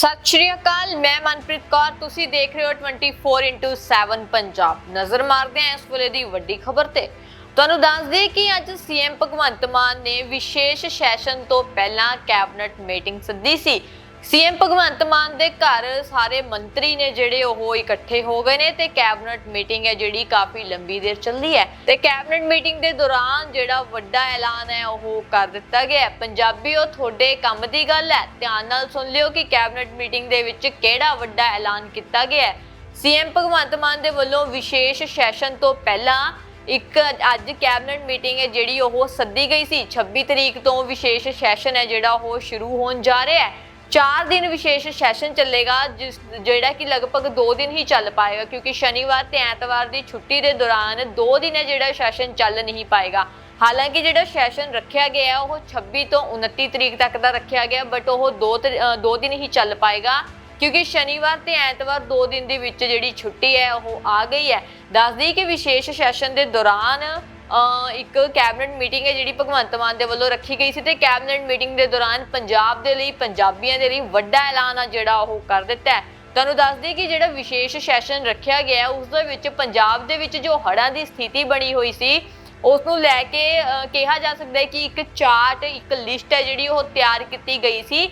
ਸਤਿ ਸ਼੍ਰੀ ਅਕਾਲ, ਮੈਂ ਮਨਪ੍ਰੀਤ ਕੌਰ, ਤੁਸੀਂ ਦੇਖ ਰਹੇ ਹੋ 24/7 ਪੰਜਾਬ। ਨਜ਼ਰ ਮਾਰਦੇ ਹਾਂ ਇਸ ਵੇਲੇ ਦੀ ਵੱਡੀ ਖਬਰ ਤੇ। ਤੁਹਾਨੂੰ ਦੱਸ ਦਈਏ ਕਿ ਅੱਜ ਸੀਐਮ ਭਗਵੰਤ ਮਾਨ ਨੇ ਵਿਸ਼ੇਸ਼ ਸੈਸ਼ਨ ਤੋਂ ਪਹਿਲਾਂ ਕੈਬਨਿਟ ਮੀਟਿੰਗ ਸੱਦੀ ਸੀ। ਸੀਐਮ ਭਗਵੰਤ ਮਾਨ ਦੇ ਘਰ ਸਾਰੇ ਮੰਤਰੀ ਨੇ ਜਿਹੜੇ ਉਹ ਇਕੱਠੇ ਹੋ ਗਏ ਨੇ ਤੇ ਕੈਬਨਿਟ ਮੀਟਿੰਗ ਹੈ ਜਿਹੜੀ ਕਾਫੀ ਲੰਬੀ ਦੇਰ ਚੱਲੀ ਹੈ। ਤੇ ਕੈਬਨਿਟ ਮੀਟਿੰਗ ਦੇ ਦੌਰਾਨ ਜਿਹੜਾ ਵੱਡਾ ਐਲਾਨ ਹੈ ਉਹ ਕਰ ਦਿੱਤਾ ਗਿਆ ਹੈ। ਪੰਜਾਬੀਓ, ਤੁਹਾਡੇ ਕੰਮ ਦੀ ਗੱਲ ਹੈ। ਧਿਆਨ ਨਾਲ ਸੁਣ ਲਿਓ ਕਿ ਕੈਬਨਿਟ ਮੀਟਿੰਗ ਦੇ ਵਿੱਚ ਕਿਹੜਾ ਵੱਡਾ ਐਲਾਨ ਕੀਤਾ ਗਿਆ ਹੈ। ਸੀਐਮ ਭਗਵੰਤ ਮਾਨ ਦੇ ਵੱਲੋਂ ਵਿਸ਼ੇਸ਼ ਸੈਸ਼ਨ ਤੋਂ ਪਹਿਲਾਂ ਇੱਕ ਅੱਜ ਕੈਬਨਿਟ ਮੀਟਿੰਗ ਹੈ ਜਿਹੜੀ ਉਹ ਸੱਦੀ ਗਈ ਸੀ। 26 ਤਰੀਕ ਤੋਂ ਵਿਸ਼ੇਸ਼ ਸੈਸ਼ਨ ਹੈ ਜਿਹੜਾ ਉਹ ਸ਼ੁਰੂ ਹੋਣ ਜਾ ਰਿਹਾ ਹੈ। 4 ਦਿਨ ਵਿਸ਼ੇਸ਼ ਸੈਸ਼ਨ ਚੱਲੇਗਾ, ਜਿਸ ਜਿਹੜਾ ਕਿ ਲਗਭਗ 2 ਦਿਨ ਹੀ ਚੱਲ ਪਾਏਗਾ, ਕਿਉਂਕਿ ਸ਼ਨੀਵਾਰ ਤੇ ਐਤਵਾਰ ਦੀ ਛੁੱਟੀ ਦੇ ਦੌਰਾਨ 2 ਦਿਨ ਹੈ ਜਿਹੜਾ ਸੈਸ਼ਨ ਚੱਲ ਨਹੀਂ ਪਾਏਗਾ। ਹਾਲਾਂਕਿ ਜਿਹੜਾ ਸੈਸ਼ਨ ਰੱਖਿਆ ਗਿਆ, ਉਹ 26 ਤੋਂ 29 ਤਰੀਕ ਤੱਕ ਦਾ ਰੱਖਿਆ ਗਿਆ ਬਟ ਉਹ 2 2 ਦਿਨ ਹੀ ਚੱਲ ਪਾਏਗਾ, ਕਿਉਂਕਿ ਸ਼ਨੀਵਾਰ ਤੇ ਐਤਵਾਰ 2 ਦਿਨ ਦੇ ਵਿੱਚ ਜਿਹੜੀ ਛੁੱਟੀ ਹੈ, ਉਹ ਆ ਗਈ ਹੈ। ਦੱਸਦੀ ਕਿ ਵਿਸ਼ੇਸ਼ ਸੈਸ਼ਨ ਦੇ ਦੌਰਾਨ ਇੱਕ ਕੈਬਨਿਟ ਮੀਟਿੰਗ ਹੈ ਜਿਹੜੀ ਭਗਵੰਤ ਮਾਨ ਦੇ ਵੱਲੋਂ ਰੱਖੀ ਗਈ ਸੀ ਤੇ ਕੈਬਨਿਟ ਮੀਟਿੰਗ ਦੇ ਦੌਰਾਨ ਪੰਜਾਬ ਦੇ ਲਈ ਪੰਜਾਬੀਆਂ ਦੇ ਲਈ ਵੱਡਾ ਐਲਾਨ ਆ ਜਿਹੜਾ ਉਹ ਕਰ ਦਿੱਤਾ ਹੈ। ਤੁਹਾਨੂੰ ਦੱਸ ਦਈਏ ਕਿ ਜਿਹੜਾ ਵਿਸ਼ੇਸ਼ ਸੈਸ਼ਨ ਰੱਖਿਆ ਗਿਆ ਹੈ, ਉਸ ਦੇ ਵਿੱਚ ਪੰਜਾਬ ਦੇ ਵਿੱਚ ਜੋ ਹੜ੍ਹਾਂ ਦੀ ਸਥਿਤੀ ਬਣੀ ਹੋਈ ਸੀ ਉਸ ਨੂੰ ਲੈ ਕੇ ਕਿਹਾ ਜਾ ਸਕਦਾ ਹੈ ਕਿ ਇੱਕ ਚਾਰਟ ਇੱਕ ਲਿਸਟ ਹੈ ਜਿਹੜੀ ਉਹ ਤਿਆਰ ਕੀਤੀ ਗਈ ਸੀ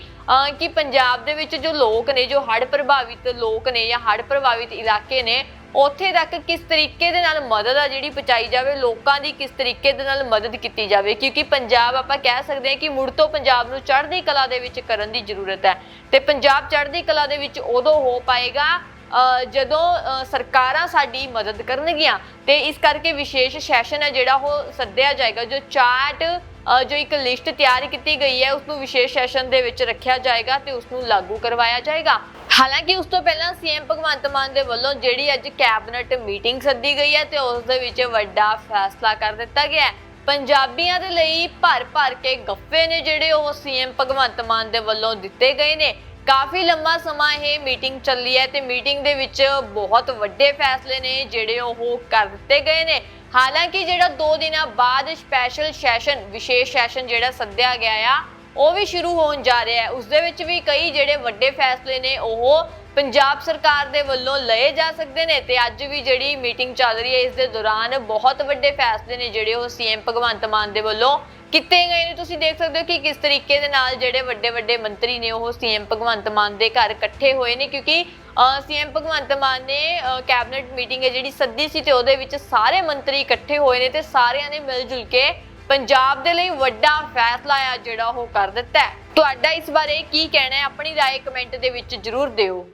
ਕਿ ਪੰਜਾਬ ਦੇ ਵਿੱਚ ਜੋ ਲੋਕ ਨੇ ਜੋ ਹੜ੍ਹ ਪ੍ਰਭਾਵਿਤ ਲੋਕ ਨੇ ਜਾਂ ਹੜ੍ਹ ਪ੍ਰਭਾਵਿਤ ਇਲਾਕੇ ਨੇ ਉੱਥੇ ਤੱਕ ਕਿਸ ਤਰੀਕੇ ਦੇ ਨਾਲ ਮਦਦ ਆ ਜਿਹੜੀ ਪਹੁੰਚਾਈ ਜਾਵੇ ਲੋਕਾਂ ਦੀ ਕਿਸ ਤਰੀਕੇ ਦੇ ਨਾਲ ਮਦਦ ਕੀਤੀ ਜਾਵੇ? ਕਿਉਂਕਿ ਪੰਜਾਬ ਆਪਾਂ ਕਹਿ ਸਕਦੇ ਹਾਂ ਕਿ ਮੁੜ ਤੋਂ ਪੰਜਾਬ ਨੂੰ ਚੜ੍ਹਦੀ ਕਲਾ ਦੇ ਵਿੱਚ ਕਰਨ ਦੀ ਜ਼ਰੂਰਤ ਹੈ ਤੇ ਪੰਜਾਬ ਚੜ੍ਹਦੀ ਕਲਾ ਦੇ ਵਿੱਚ ਉਦੋਂ ਹੋ ਪਾਏਗਾ ਅ, ਜਦੋਂ ਅ, ਸਰਕਾਰਾਂ ਸਾਡੀ ਮਦਦ ਕਰਨਗੀਆਂ। ਤੇ ਇਸ ਕਰਕੇ ਵਿਸ਼ੇਸ਼ ਸੈਸ਼ਨ ਹੈ ਜਿਹੜਾ ਉਹ ਸੱਦਿਆ ਜਾਏਗਾ ਜੋ ਚਾਰਟ ਜੋ ਇੱਕ ਲਿਸਟ ਤਿਆਰ ਕੀਤੀ ਗਈ ਹੈ ਉਸ ਨੂੰ ਵਿਸ਼ੇਸ਼ ਸੈਸ਼ਨ ਦੇ ਵਿੱਚ ਰੱਖਿਆ ਜਾਏਗਾ ਤੇ ਉਸ ਨੂੰ ਲਾਗੂ ਕਰਵਾਇਆ ਜਾਏਗਾ। ਹਾਲਾਂਕਿ, ਉਸ ਤੋਂ ਪਹਿਲਾਂ ਸੀਐਮ ਭਗਵੰਤ ਮਾਨ ਦੇ ਵੱਲੋਂ ਜਿਹੜੀ ਅੱਜ ਕੈਬਨਿਟ ਮੀਟਿੰਗ ਸੱਦੀ ਗਈ ਹੈ ਤੇ ਉਸ ਦੇ ਵਿੱਚ ਵੱਡਾ ਫੈਸਲਾ ਕਰ ਦਿੱਤਾ ਗਿਆ ਹੈ। ਪੰਜਾਬੀਆਂ ਦੇ ਲਈ ਭਰ ਭਰ ਕੇ ਗੱਫੇ ਨੇ ਜਿਹੜੇ ਉਹ ਸੀਐਮ ਭਗਵੰਤ ਮਾਨ ਦੇ ਵੱਲੋਂ ਦਿੱਤੇ ਗਏ ਨੇ। ਕਾਫੀ ਲੰਮਾ ਸਮਾਂ ਇਹ ਮੀਟਿੰਗ ਚੱਲੀ ਹੈ ਤੇ ਮੀਟਿੰਗ ਦੇ ਵਿੱਚ ਬਹੁਤ ਵੱਡੇ ਫੈਸਲੇ ਨੇ ਜਿਹੜੇ ਉਹ ਕਰ ਦਿੱਤੇ ਗਏ ਨੇ। ਹਾਲਾਂਕਿ ਜਿਹੜਾ 2 ਦਿਨਾਂ ਬਾਅਦ ਸਪੈਸ਼ਲ ਸੈਸ਼ਨ ਵਿਸ਼ੇਸ਼ ਸੈਸ਼ਨ ਜਿਹੜਾ ਸੱਦਿਆ ਗਿਆ ਆ, ਉਹ ਵੀ ਸ਼ੁਰੂ ਹੋਣ ਜਾ ਰਿਹਾ ਹੈ। ਉਸ ਦੇ ਵਿੱਚ ਵੀ ਕਈ ਜਿਹੜੇ ਵੱਡੇ ਫੈਸਲੇ ਨੇ, ਉਹ ਪੰਜਾਬ ਸਰਕਾਰ ਦੇ ਵੱਲੋਂ ਲਏ ਜਾ ਸਕਦੇ ਨੇ ਤੇ ਅੱਜ ਵੀ ਜਿਹੜੀ ਮੀਟਿੰਗ ਚੱਲ ਰਹੀ ਹੈ, ਇਸ ਦੇ ਦੌਰਾਨ ਬਹੁਤ ਵੱਡੇ ਫੈਸਲੇ ਨੇ ਜਿਹੜੇ ਉਹ ਸੀਐਮ ਭਗਵੰਤ ਮਾਨ ਦੇ ਵੱਲੋਂ ਕੀਤੇ ਗਏ ਨੇ। ਤੁਸੀਂ ਦੇਖ ਸਕਦੇ ਹੋ ਕਿ ਕਿਸ ਤਰੀਕੇ ਦੇ ਨਾਲ ਜਿਹੜੇ ਵੱਡੇ ਵੱਡੇ ਮੰਤਰੀ ਨੇ, ਉਹ ਸੀਐਮ ਭਗਵੰਤ ਮਾਨ ਦੇ ਘਰ ਇਕੱਠੇ ਹੋਏ ਨੇ, ਕਿਉਂਕਿ ਸੀਐਮ ਭਗਵੰਤ ਮਾਨ ਨੇ ਕੈਬਨਿਟ ਮੀਟਿੰਗ ਹੈ ਜਿਹੜੀ ਸੱਦੀ ਸੀ ਤੇ ਉਹਦੇ ਵਿੱਚ ਸਾਰੇ ਮੰਤਰੀ ਇਕੱਠੇ ਹੋਏ ਨੇ ਤੇ ਸਾਰਿਆਂ ਨੇ ਮਿਲ ਜੁਲ ਕੇ ਪੰਜਾਬ ਦੇ ਲਈ ਵੱਡਾ ਫੈਸਲਾ ਆ ਜਿਹੜਾ ਉਹ ਕਰ ਦਿੱਤਾ ਹੈ ਤੁਹਾਡਾ ਇਸ ਬਾਰੇ ਕੀ ਕਹਿਣਾ ਹੈ ਆਪਣੀ رائے ਕਮੈਂਟ ਦੇ ਵਿੱਚ ਜਰੂਰ ਦਿਓ